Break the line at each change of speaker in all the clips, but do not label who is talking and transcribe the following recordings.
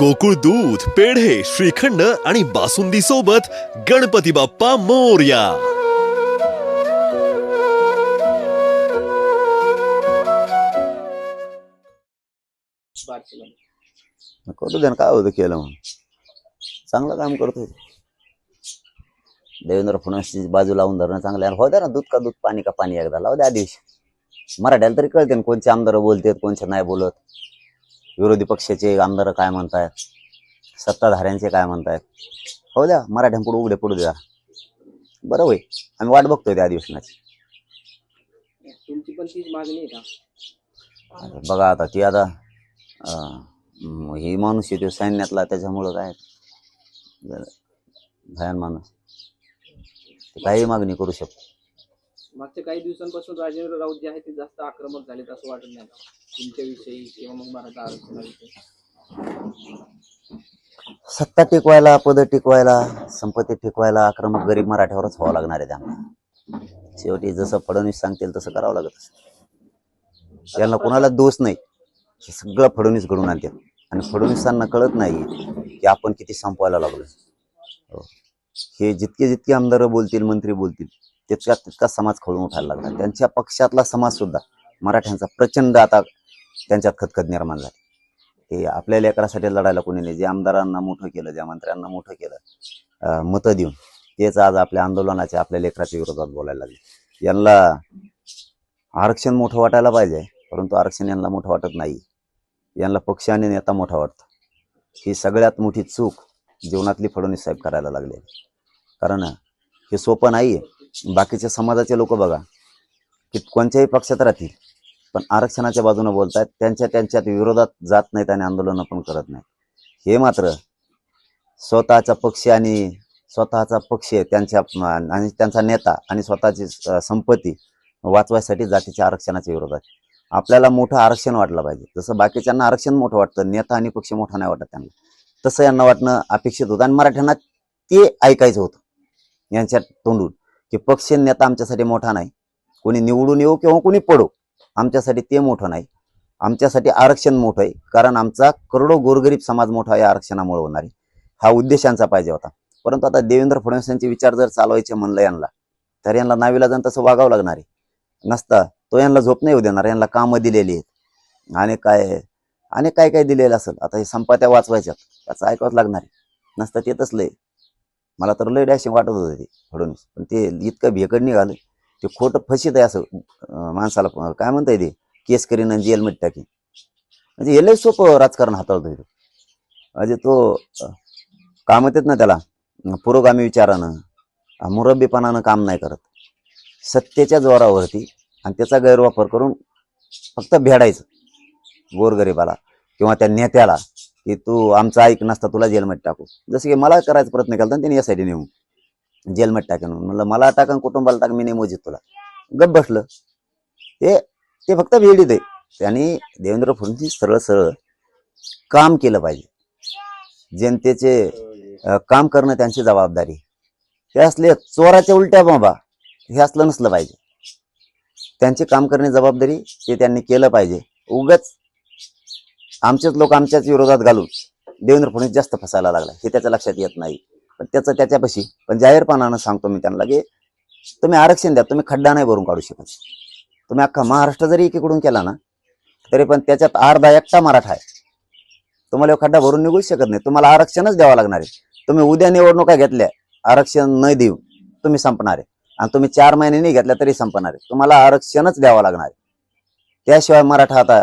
गोकुळ दूध पेढे श्रीखंड आणि बासुंदी सोबत गणपती बाप्पा मोर्या.
करतो त्यानं काय होतं केलं म्हणून? चांगलं काम करतोय. देवेंद्र फडणवीसची बाजू लावून धरणं चांगलं आहे. हो द्या ना दूध का दूध पाणी का पाणी एकदा. लावू द्या दिवशी मराठ्याला तरी कळते कोणचे आमदार बोलतात कोणचे नाही बोलत. विरोधी पक्षाचे आमदार काय म्हणतायत? सत्ताधाऱ्यांचे काय म्हणतायत? हो द्या मराठ्यांपुढे उघडे पडू द्या. बरं होय आम्ही वाट बघतोय त्या अधिवेशनाची
तुमची पण तीच मागणी आहे का?
आता बघा आता ती आता ही माणूस येतो सैन्यातला त्याच्यामुळं काय? भयान माणूस. काही मागणी करू शकतो.
मागच्या काही दिवसांपासून राजेंद्र राऊत जे आहे ते जास्त आक्रमक झालेत असं वाटत नाही तुमच्याविषयी किंवा मग मराठा आरक्षणाविषयी.
सत्ता टिकवायला पद टिकवायला संपत्ती टिकवायला आक्रमक गरीब मराठ्यावरच व्हावं लागणार आहे त्यांना. शेवटी जसं फडणवीस सांगतील तसं करावं लागत असतं. यांना कोणाला दोष नाही. हे सगळं फडणवीस घडून आणते आणि फडणवीसांना कळत नाही की आपण किती संपवायला लागलो. हो. हे जितके जितके आमदार बोलतील मंत्री बोलतील तितका तितका समाज खळून उठायला लागला. त्यांच्या पक्षातला समाज सुद्धा मराठ्यांचा प्रचंड आता त्यांच्यात खतखत निर्माण झाली. हे आपल्या लेकरासाठी लढायला कोणी नाही. जे आमदारांना मोठं केलं ज्या मंत्र्यांना मोठं केलं मतं देऊन तेच आज आपल्या आंदोलनाच्या आपल्या लेकराच्या विरोधात बोलायला लागले. यांना आरक्षण मोठं वाटायला पाहिजे परंतु आरक्षण यांना मोठं वाटत नाही. यांना पक्ष आणि नेता मोठा वाटतो. ही सगळ्यात मोठी चूक जीवनातली फडणवीस साहेब करायला लागले. कारण हे सोपं नाही आहे. बाकीच्या समाजाचे लोक बघा की कोणत्याही पक्षात राहतील पण आरक्षणाच्या बाजूने बोलतायत त्यांच्या त्यांच्यात विरोधात जात नाहीत आणि आंदोलनं पण करत नाहीत. हे मात्र स्वतःचा पक्ष आणि स्वतःचा पक्ष त्यांच्या आणि त्यांचा नेता आणि स्वतःची संपत्ती वाचवायसाठी जातीच्या आरक्षणाच्या विरोधात आपल्याला मोठं आरक्षण वाटलं पाहिजे. जसं बाकीच्यांना आरक्षण मोठं वाटतं नेता आणि पक्ष मोठा नाही वाटत त्यांना. तसं यांना वाटणं अपेक्षित होतं आणि मराठ्यांना ते ऐकायचं होतं यांच्या तोंडून. की पक्ष नेता आमच्यासाठी मोठा नाही. कोणी निवडून येऊ किंवा कोणी पडो आमच्यासाठी ते मोठं नाही. आमच्यासाठी आरक्षण मोठं आहे. कारण आमचा करोडो गोरगरीब समाज मोठा या आरक्षणामुळे होणार. आहे हा उद्देश यांचा पाहिजे होता. परंतु आता देवेंद्र फडणवीस यांचे विचार जर चालवायचे म्हणलं यांना तर यांना नावीला जाऊन तसं वागावं लागणार आहे. नसता तो यांना झोप नाही येऊ देणार. यांना कामं दिलेली आहेत. आणि काय आणि काय काय दिलेलं असेल? आता हे संपात्या वाचवायच्यात. त्याचं ऐकावंच लागणार आहे. नसतं ते तसलं मला तर लय डॅशिंग वाटत होतं ते फडणवीस. पण ते इतकं भेकड निघालं ते खोटं फशीत आहे असं माणसाला काय म्हणताय ते? केस करीन आणि जेलमध्ये टाकीन. म्हणजे हे लय सोपं राजकारण हाताळतो तो. म्हणजे तो काम येत ना त्याला पुरोगामी विचारानं मुरब्बीपणानं काम नाही करत. सत्तेच्या जोरावरती आणि त्याचा गैरवापर करून फक्त भेडायचं. गोरगरिबाला किंवा त्या नेत्याला. की तू आमचा ऐक नसता तुला जेलमध्ये टाकू. जसं की मला करायचा प्रयत्न केला होता एस त्यांनी यासाठी नेऊन जेलमध्ये टाकेन म्हणून. म्हणलं मला टाकन कुटुंबाला टाक मी नाही मोजित तुला. गप बसलं. ते ते फक्त भेडीत आहे त्यांनी देवेंद्र फडणवीस सरळ सरळ काम केलं पाहिजे. जनतेचे काम करणं त्यांची जबाबदारी. हे असले चोराच्या उलट्या बाबा हे असलं नसलं पाहिजे. त्यांचे काम करणे जबाबदारी ते त्यांनी केलं पाहिजे. उगच आमचेच लोक आमच्याच विरोधात घालून देवेंद्र फडणवीस जास्त फसायला लागला. हे त्याच्या लक्षात येत नाही. पण त्याचं त्याच्यापाशी पण जाहीरपणानं सांगतो मी त्यांना की तुम्ही आरक्षण द्या तुम्ही खड्डा नाही भरून काढू शकत. तुम्ही अख्खा महाराष्ट्र जरी एकीकडून केला ना तरी पण त्याच्यात अर्धा एकटा मराठा आहे. तुम्हाला खड्डा भरून निघू शकत नाही. तुम्हाला आरक्षणच द्यावं लागणार आहे. तुम्ही उद्या निवडणुका घेतल्या आरक्षण न देऊ तुम्ही संपणार आहे. आणि तुम्ही चार महिने नाही घेतल्या तरी संपणार आहे. तुम्हाला आरक्षणच द्यावं लागणार आहे. त्याशिवाय मराठा आता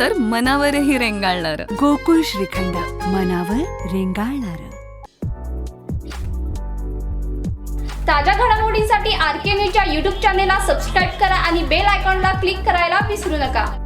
तर मनावरही रेंगाळणार.
गोकुळ श्रीखंड मनावर रेंगाळणार.
ताज्या घडामोडींसाठी आर के न्यूजच्या यूट्यूब चॅनेलला सबस्क्राईब करा आणि बेल आयकॉनला क्लिक करायला विसरू नका.